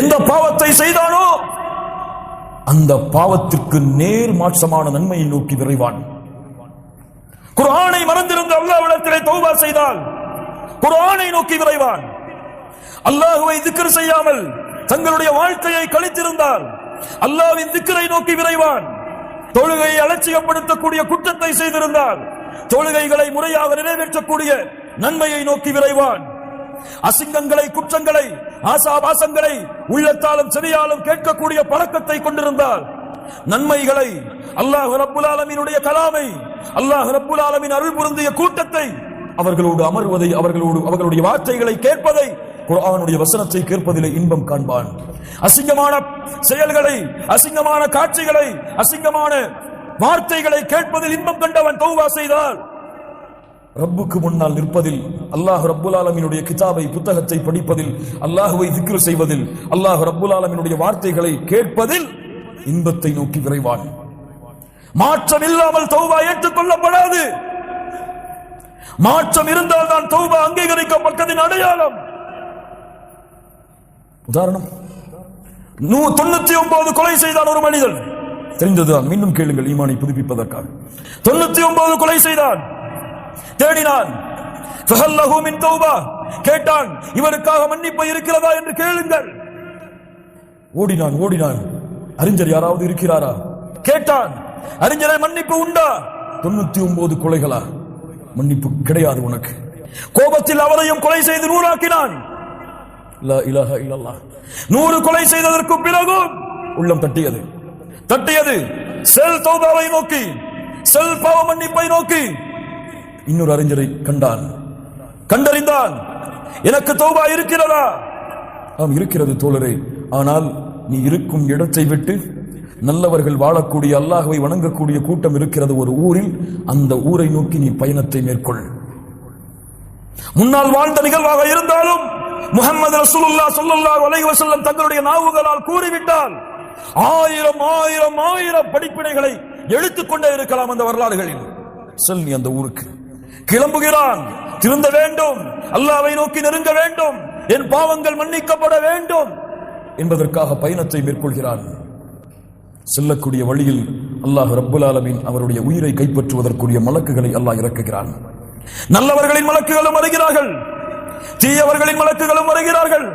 எந்த பாவத்தை செய்தானோ அந்த பாவத்திற்கு நேர் மாற்றமான நன்மையை நோக்கி விரைவான். குர்ஆனை மறந்திருந்த அல்லாவிடத்திலே தௌபா செய்தால் குரானை நோக்கி விரைவான். அல்லாஹுவை திக்கர் செய்யாமல் தங்களுடைய வாழ்க்கையை கழித்திருந்தால் அல்லாவின் திக்கரை நோக்கி விரைவான். தொழுகையை அலட்சியப்படுத்தக்கூடிய குற்றத்தை செய்திருந்தால் தொழுகைகளை முறையாக நிறைவேற்றக்கூடிய நன்மையை நோக்கி விரைவான். அசிங்கங்களை குற்றங்களை ஆசாபாசங்களை உள்ளத்தாலும் செவியாலும் கேட்கக்கூடிய பழக்கத்தை கொண்டிருந்தால் நன்மைகளை அல்லாஹ் ரப்புல் ஆலமீனுடைய கலாமை அல்லாஹ் ரப்புல் ஆலமீன் அருள் புரிந்திய கூட்டத்தை அவர்களோடு அமர்வதை அவர்களோடு அவர்களுடைய வார்த்தைகளை கேட்பதை குரானுடைய வசனத்தை கேட்பதிலே இன்பம் காண்பான். அசிங்கமான செயல்களை அசிங்கமான காட்சிகளை அசிங்கமான வார்த்தைகளை கேட்பதில் இன்பம் கண்டவன் தௌவா செய்தால் ரப்புக்கு முன்னால் நிற்பதில் அல்லாஹ் ரப்புல் ஆலமினுடைய கிதாபை புத்தகத்தை படிப்பதில் அல்லாஹுவை திக்ரு செய்வதில் அல்லாஹ் ரப்புல் ஆலமினுடைய வார்த்தைகளை கேட்பதில் இன்பத்தை நோக்கி விரைவான் மாற்றம் இல்லாமல் தௌபா ஏற்றுக்கொள்ளப்படாது மாற்றம் இருந்தால் தான் தௌபா அங்கீகரிக்கப்பட்டதின் அடையாளம். உதாரணம் நூ தொண்ணூத்தி ஒன்பது கொலை செய்தான் ஒரு மனிதன். தெரிந்ததுதான் மீண்டும் கேளுங்கள் ஈமானை புதுப்பிப்பதற்காக. தொண்ணூத்தி ஒன்பது கொலை செய்தான். தேடினான். மின் தௌபா. கேட்டான் இவருக்காக மன்னிப்பு இருக்கிறதா? என்று கேளுங்கள். ஓடினான் ஓடினான். அறிஞர் யாராவது இருக்கிறாரா? கேட்டான் அறிஞரை மன்னிப்பு உண்டா? தொண்ணூத்தி ஒன்பது கொலைகளா? மன்னிப்பு கிடையாது உனக்கு. கோபத்தில் அவரையும் கொலை செய்து நூறாக்கினான். நூறு கொலை செய்ததற்கு பிறகும். உள்ளம் தட்டியது. தட்டியது. செல் தௌபாவை நோக்கி. செல் பாவ மன்னிப்பை நோக்கி. இன்னொரு அறிஞரை கண்டான். கண்டறிந்தான். எனக்கு தௌபா இருக்கிறதா? ஆம் இருக்கிறது தோழரே. ஆனால் நீ இருக்கும் இடத்தை விட்டு நல்லவர்கள் வாழக்கூடிய அல்லாஹ்வை வணங்கக்கூடிய கூட்டம் இருக்கிறது ஒரு ஊரில். அந்த ஊரை நோக்கி நீ பயணத்தை மேற்கொள். முன்னால் வாழ்ந்த நிகழ்வாக இருந்தாலும் முகமது ரசூலுல்லா சொல்லுல்லா அலைஹி வஸல்லம் தங்களுடைய நாவுகளால் கூறிவிட்டால் ஆயிரம் ஆயிரம் ஆயிரம் படிப்பினைகளை எடுத்துக்கொண்டே இருக்கலாம் அந்த வரலாறுகளில். செல் நீ அந்த ஊருக்கு. கிளம்புகிறான். திருந்த வேண்டும். அல்லாவை நோக்கி நெருங்க வேண்டும். என் பாவங்கள் மன்னிக்கப்பட வேண்டும். என்பதற்காக பயணத்தை மேற்கொள்கிறான். செல்லக்கூடிய வழியில் அல்லாஹ் ரப்புல் ஆலமின் அவருடைய உயிரை கைப்பற்றுவதற்குரிய மலக்குகளை அல்லாஹ் இறக்குகிறான். நல்லவர்களின் மலக்குகளும் வருகிறார்கள். தீயவர்களின் மலக்குகளும் வருகிறார்கள்.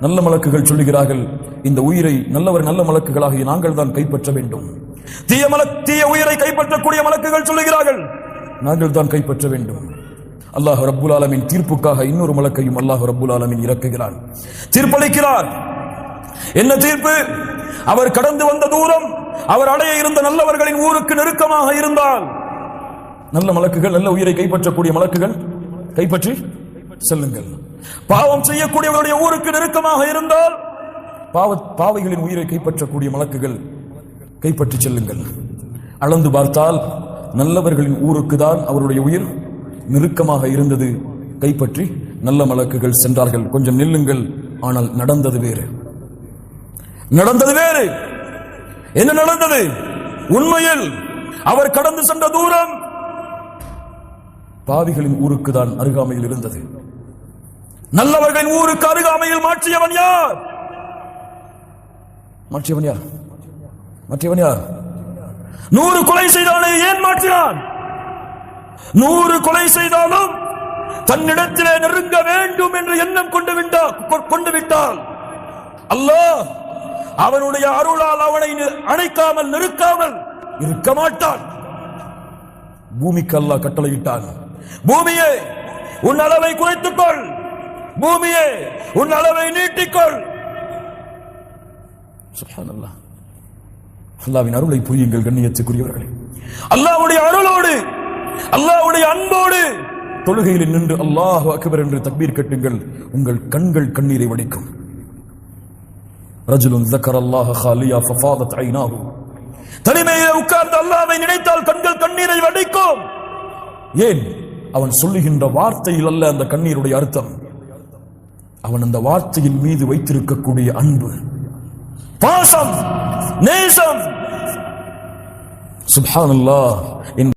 நல்ல மலக்குகள் சொல்லுகிறார்கள் இந்த உயிரை நல்லவர் நல்ல மலக்குகளாகிய நாங்கள் தான் கைப்பற்ற வேண்டும். தீய மல தீய உயிரை கைப்பற்றக்கூடிய மலக்குகள் சொல்லுகிறார்கள் நாங்கள் தான் கைப்பற்ற வேண்டும். அல்லாஹ் ரப்புல் ஆலமின் தீர்ப்புக்காக இன்னொரு மலக்கையும் அல்லாஹ் ரப்புல் ஆலமின் இறக்குகிறான் தீர்ப்பளிக்கிறார். என்ன தீர்ப்பு? அவர் கடந்து வந்த தூரம் அவர் அடைய இருந்த நல்லவர்களின் ஊருக்கு நெருக்கமாக இருந்தால். நல்ல மலக்குகள் நல்ல உயிரை கைப்பற்றக்கூடிய மலக்குகள் கைப்பற்றி செல்லுங்கள். பாவம் செய்யக்கூடியவருடைய ஊருக்கு நெருக்கமாக இருந்தால் பாவ பாவைகளின் உயிரை கைப்பற்றக்கூடிய மலக்குகள் கைப்பற்றி செல்லுங்கள். அளந்து பார்த்தால் நல்லவர்களின் ஊருக்கு தான் அவருடைய உயிர் நெருக்கமாக இருந்தது. கைப்பற்றி நல்ல மலக்குகள் சென்றார்கள். கொஞ்சம் நில்லுங்கள். ஆனால் நடந்தது வேறு. நடந்தது வேறு. என்ன நடந்தது? உண்மையில் அவர் கடந்து சென்ற தூரம் பாவிகளின் ஊருக்கு தான் அருகாமையில் இருந்தது. நல்லவர்களின் ஊருக்கு அருகாமையில் மாற்றியவன் யார்? மாற்றியவன் யார்? மாற்றியவன் யார்? நூறு கொலை செய்தவனை ஏன் மாற்றினான்? நூறு கொலை செய்தாலும் தன்னிடத்திலே நெருங்க வேண்டும் என்று எண்ணம் கொண்டு விட்டான் கொண்டு விட்டால் அல்லாஹ் அவனுடைய அருளால் அவனை அணைக்காமல் நெருக்காமல் இருக்க மாட்டான். பூமிக்கு அல்லாஹ் கட்டளையிட்டான். பூமியே உன் அளவை குறைத்துக்கொள். பூமியே உன் அளவை நீட்டிக்கொள். சுப்ஹானல்லாஹ். அல்லாவின் அருளை புரியுங்கள் கண்ணியத்துக்குரியவர்களே. அல்லாவுடைய அருளோடு அல்லாவுடைய அன்போடு தொழுகையில் நின்று அல்லாஹ் அக்பர் என்று தக்பீர் கட்டுங்கள். உங்கள் கண்கள் கண்ணீரை வடிக்கும். ரஜுலும் ஜக்கர் அல்லாஹ் ஹாலியா ஃபஃபாதத் ஐனாஹு. தனிமையை உட்கார்ந்து அல்லாவை நினைத்தால் கண்கள் கண்ணீரை வடிக்கும். ஏன்? அவன் சொல்லுகின்ற வார்த்தையில் அல்ல அந்த கண்ணீருடைய அர்த்தம். அவன் அந்த வார்த்தையின் மீது வைத்திருக்கக்கூடிய அன்பு. பாசம் நேசம் சுப்ஹானல்லாஹ் என்